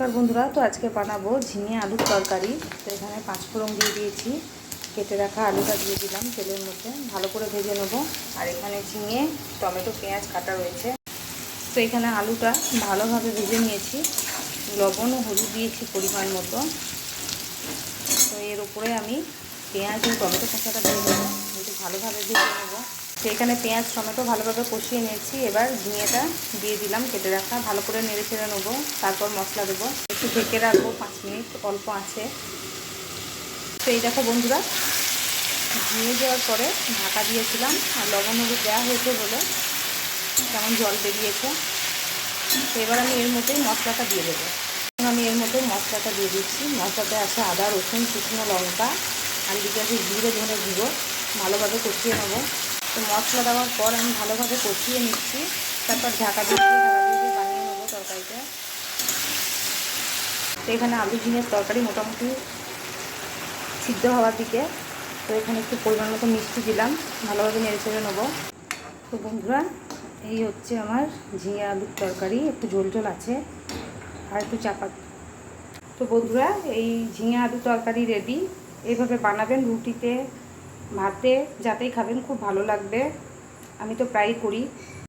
নমস্কার বন্ধুরা, তো আজকে বানাবো ঝিঙে আলুর তরকারি। তো এখানে পাঁচ ফোড়ন দিয়ে দিয়েছি, কেটে রাখা আলুটা দিয়ে দিলাম তেলের মধ্যে, ভালো করে ভেজে নেব। আর এখানে ঝিঙে, টমেটো, পেঁয়াজ কাটা রয়েছে। তো এখানে আলুটা ভালোভাবে ভেজে নিয়েছি, লবণ ও হলুদ দিয়েছি পরিমাণ মতো। তো এর উপরে আমি পেঁয়াজ ও টমেটো কষাটা দিয়ে দেবো, একটু ভালোভাবে ভেজে নেব। তো এখানে পেঁয়াজ, টমেটো ভালোভাবে কষিয়ে নিয়েছি। এবার ঝিঙেটা দিয়ে দিলাম, কেটে রাখা। ভালো করে নেড়ে ছেড়ে নেব, তারপর মশলা দেবো। একটু ঢেকে রাখব, পাঁচ মিনিট অল্প আছে। তো এই দেখো বন্ধুরা ঝিঙে দেওয়ার পরে ঢাকা দিয়েছিলাম, আর লবণ হলুদ দেওয়া হয়েছে বলে কেমন জল বেরিয়েছে। এবার আমি এর মধ্যেই মশলাটা দিয়ে দেবো। এখন আমি এর মধ্যে মশলাটা দিয়ে দিচ্ছি। মশলাতে আছে আদা, রসুন, শুকনো লঙ্কা, আর দিকে আছে জিরে ধনে গুঁড়ো। ভালোভাবে কষিয়ে নেব। তো মশলা দেওয়ার পর আমি ভালোভাবে কষিয়ে নিচ্ছি। তারপর ঢাকা দিয়ে বানিয়ে নেব তরকারিটা। তো এখানে আলু ঝিঙের তরকারি মোটামুটি সিদ্ধ হওয়ার দিকে। তো এখানে একটু পরিমাণ মতো মিষ্টি দিলাম। ভালোভাবে নেড়ে চেড়ে নেব। তো বন্ধুরা, এই হচ্ছে আমার ঝিঙে আলুর তরকারি। একটু ঝোল ঝোল আছে আর একটু চাপা। তো বন্ধুরা, এই ঝিঙে আলুর তরকারি রেডি। এইভাবে বানাবেন রুটিতে। ভাতে যাতেই খাবেন খুব ভালো লাগবে। আমি তো প্রায়ই করি।